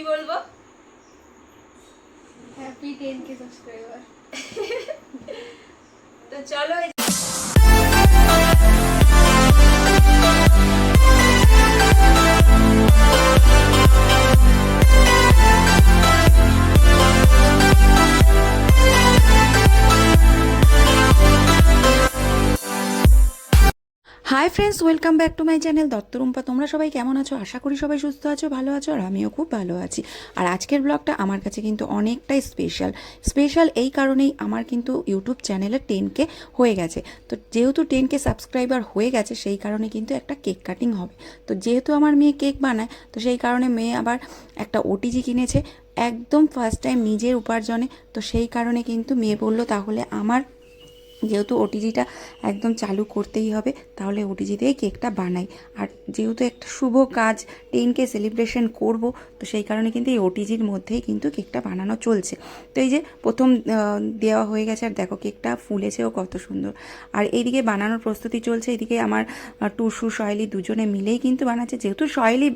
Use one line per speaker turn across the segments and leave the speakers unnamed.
কি বলব?
Happy ten কে subscriber
তো চলো
hi friends welcome back to my channel Duttarumpa তোমরা সবাই কেমন আছো? আশা করি সবাই সুস্থ আছো, ভালো আছো, আর আমিও খুব ভালো আছি। আর আজকের ব্লগটা আমার কাছে কিন্তু অনেকটাই স্পেশাল স্পেশাল এই কারণেই আমার কিন্তু ইউটিউব চ্যানেলে টেনকে হয়ে গেছে। তো যেহেতু টেনকে সাবস্ক্রাইবার হয়ে গেছে, সেই কারণে কিন্তু একটা কেক কাটিং হবে। তো যেহেতু আমার মেয়ে কেক বানায়, তো সেই কারণে মেয়ে আবার একটা ওটিজি কিনেছে, একদম ফার্স্ট টাইম নিজের উপার্জনে। তো সেই কারণে কিন্তু মেয়ে বলল, তাহলে আমার যেহেতু ওটিজিটা একদম চালু করতেই হবে, তাহলে ওটিজি কেকটা বানাই। আর যেহেতু একটা শুভ কাজ টেনকে সেলিব্রেশন করব, তো সেই কারণে কিন্তু এই ওটিজির মধ্যেই কিন্তু কেকটা বানানো চলছে। তো এই যে প্রথম দেওয়া হয়ে গেছে, আর দেখো কেকটা ফুলেছেও কত সুন্দর। আর এইদিকে বানানোর প্রস্তুতি চলছে এদিকে আমার টুসু শয়লি দুজনে মিলেই কিন্তু বানাচ্ছে। যেহেতু শয়লি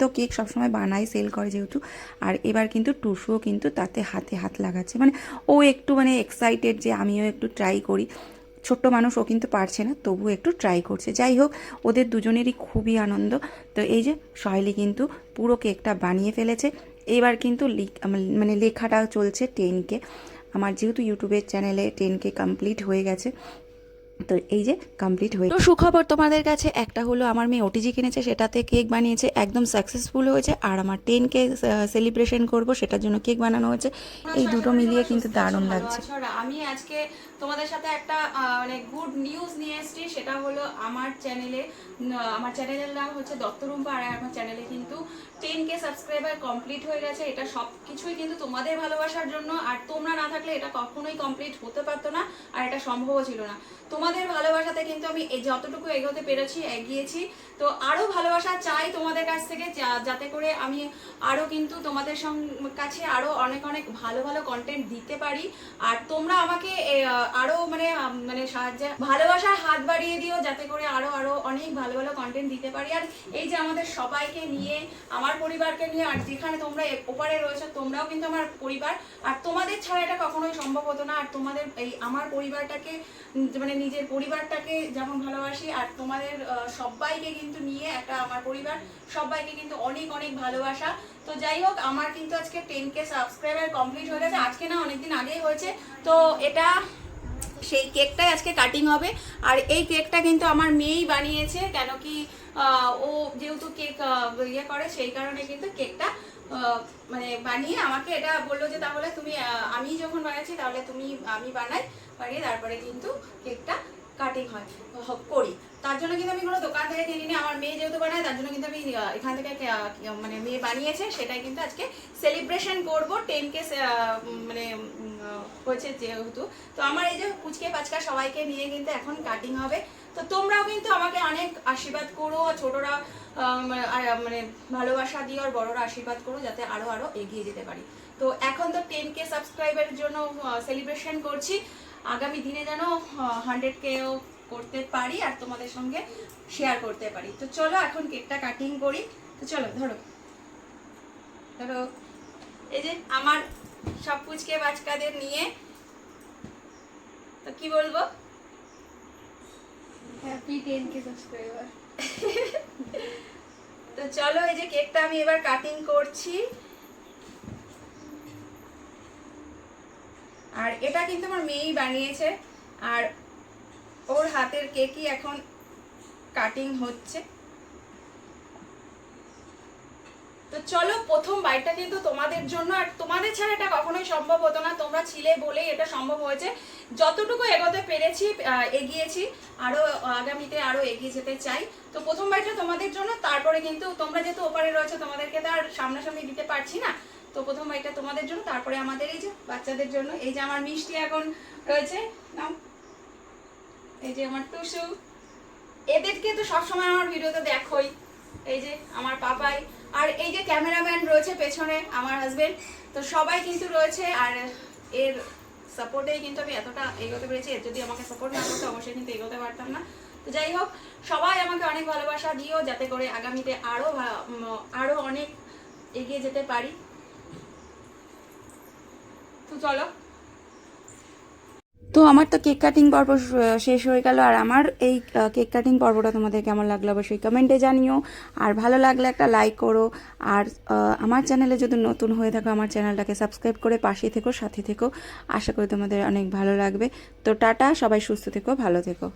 তো কেক সবসময় বানায় সেল করে যেহেতু, আর এবার কিন্তু টুসুও কিন্তু তাতে হাতে হাত লাগাচ্ছে। মানে ও একটু মানে এক্সাইটেড যে আমিও একটু ট্রাই করি। ছোট্ট মানুষ ও কিন্তু পারছে না তবু একটু ট্রাই করছে। যাই হোক ওদের দুজনেরই খুবই আনন্দ। তো এই যে শৈলী কিন্তু পুরো কেকটা বানিয়ে ফেলেছে। এবার কিন্তু লিখ- মানে লেখাটা চলছে টেনকে আমার যেহেতু ইউটিউবের চ্যানেলে টেনকে কমপ্লিট হয়ে গেছে তো এই যে কমপ্লিট হয়ে তো সুখবর তোমাদের কাছে একটা হলো আমার মেয়ে ওটিজি কিনেছে সেটাতে কেক বানিয়েছে একদম সাকসেসফুল হয়েছে। আর আমার টেন টেনকে সেলিব্রেশন করব সেটার জন্য কেক বানানো হয়েছে। এই দুটো মিলিয়ে কিন্তু দারুণ লাগছে।
আমি আজকে তোমাদের সাথে একটা মানে গুড নিউজ নিয়ে এসেছি, সেটা হলো আমার চ্যানেলে আমার চ্যানেলের নাম হচ্ছে দত্তরুম্পা আর আমার চ্যানেলে কিন্তু টেন কে সাবস্ক্রাইবার কমপ্লিট হয়ে গেছে। এটা সব কিছুই কিন্তু তোমাদের ভালোবাসার জন্য, আর তোমরা না থাকলে এটা কখনোই কমপ্লিট হতে পারতো না, আর এটা সম্ভবও ছিল না। তোমাদের ভালোবাসাতে কিন্তু আমি যতটুকু এগোতে পেরেছি, এগিয়েছি। তো আরও ভালোবাসা চাই তোমাদের কাছ থেকে যাতে করে আমি আরও কিন্তু তোমাদের কাছে আরও অনেক অনেক ভালো ভালো কন্টেন্ট দিতে পারি। আর তোমরা আমাকে আরও মানে মানে সাহায্য, ভালোবাসার হাত বাড়িয়ে দিও যাতে করে আরও আরও অনেক ভালো ভালো কন্টেন্ট দিতে পারি। আর এই যে আমাদের সবাইকে নিয়ে, আমার পরিবারকে নিয়ে, আর যেখানে তোমরা ওপারে রয়েছে, তোমরাও কিন্তু আমার পরিবার। আর তোমাদের ছাড়া এটা কখনোই সম্ভব হতো না। আর তোমাদের এই আমার পরিবারটাকে মানে নিজের পরিবারটাকে যেমন ভালোবাসি, আর তোমাদের সবাইকে কিন্তু নিয়ে একটা আমার পরিবার, সবাইকে কিন্তু অনেক অনেক ভালোবাসা। তো যাই হোক, আমার কিন্তু আজকে টেন কে সাবস্ক্রাইবার কমপ্লিট হয়ে গেছে। আজকে না অনেকদিন আগেই হয়েছে। তো এটা সেই কেকটাই আজকে কাটিং হবে। আর এই কেকটা কিন্তু আমার মেয়েই বানিয়েছে, কেন কি ও যেহেতু কেক ইয়ে করে, সেই কারণে কিন্তু কেকটা মানে বানিয়ে আমাকে এটা বলল যে, তাহলে তুমি আমি যখন বানাচ্ছি, তাহলে তুমি, আমি বানাই, বানিয়ে তারপরে কিন্তু কেকটা কাটিং হয়। করি। তার জন্য কিন্তু আমি কোনো দোকান থেকে কিনিনি। আমার মেয়ে যেহেতু বানায়, তার জন্য কিন্তু আমি এখান থেকে মানে মেয়ে বানিয়েছে, সেটাই কিন্তু আজকে সেলিব্রেশন করব। টেন কে মানে হয়েছে যেহেতু। তো আমার এই যে কুচকে পাচকা সবাইকে নিয়ে কিন্তু এখন কাটিং হবে। তো তোমরাও কিন্তু আমাকে অনেক আশীর্বাদ করো ছোটরা মানে ভালোবাসা দিও, আর বড়রা আশীর্বাদ করো, যাতে আরও আরও এগিয়ে যেতে পারি। তো এখন তো টেন কে সাবস্ক্রাইবারের জন্য সেলিব্রেশন করছি। আগামী দিনে যেন হান্ড্রেড কেও করতে পারি আর তোমাদের সঙ্গে শেয়ার করতে পারি। তো চলো এখন কেকটা কাটিং করি। তো চলো ধরো। ধরো এই যে আমার সব পুচকে বাচ্চাদের নিয়ে তো কি বলব?
হ্যাপি টেন কে সাবস্ক্রাইবার
তো চলো এই যে কেকটা আমি এবার কাটিং করছি। আর এটা কিন্তু আমার মেয়েই বানিয়েছে। আর ওর হাতের কেকই এখন কাটিং হচ্ছে। তো চলো প্রথম বাইটটা কিন্তু তোমাদের জন্য। আর তোমাদের ছাড়া এটা কখনোই সম্ভব হতো না। তোমরা ছিলে বলেই এটা সম্ভব হয়েছে। যতটুকু এগোতে পেরেছি এগিয়েছি, আরও আগামীতে আরও এগিয়ে যেতে চাই। তো প্রথম বাইটটা তোমাদের জন্য। তারপরে কিন্তু তোমরা যেহেতু ওপারে রয়েছে, তোমাদেরকে তো আর সামনাসামনি দিতে পারছি না। তো প্রথম এটা তোমাদের জন্য তারপরে আমাদের এই যে বাচ্চাদের জন্য। এই যে আমার মিষ্টি এখন রয়েছে নাও। এই যে আমার টুসু। এদেরকে তো সবসময় আমার ভিডিওতে দেখোই। এই যে আমার পাপাই। আর এই যে ক্যামেরাম্যান রয়েছে পেছনে আমার হাজবেন্ড তো সবাই কিন্তু রয়েছে আর এর সাপোর্টেই কিন্তু আমি এতটা এগোতে পেরেছি। এর যদি আমাকে সাপোর্ট না করতো অবশ্যই কিন্তু এগোতে পারতাম না। তো যাই হোক সবাই আমাকে অনেক ভালোবাসা দিও যাতে করে আগামীতে আরও ভা- উম, আরও অনেক এগিয়ে যেতে পারি। চলো।
তো আমার তো কেক কাটিং পর্ব শেষ হয়ে গেল আর আমার এই কেক কাটিং পর্বটা তোমাদের কেমন লাগল অবশ্যই কমেন্টে জানিও। আর ভালো লাগলে একটা লাইক করো। আর আমার চ্যানেলে যদি নতুন হয়ে থাকো, আমার চ্যানেলটাকে সাবস্ক্রাইব করে পাশে থেকো, সাথে থেকো। আশা করি তোমাদের অনেক ভালো লাগবে। তো টাটা, সবাই সুস্থ থেকো, ভালো থেকো।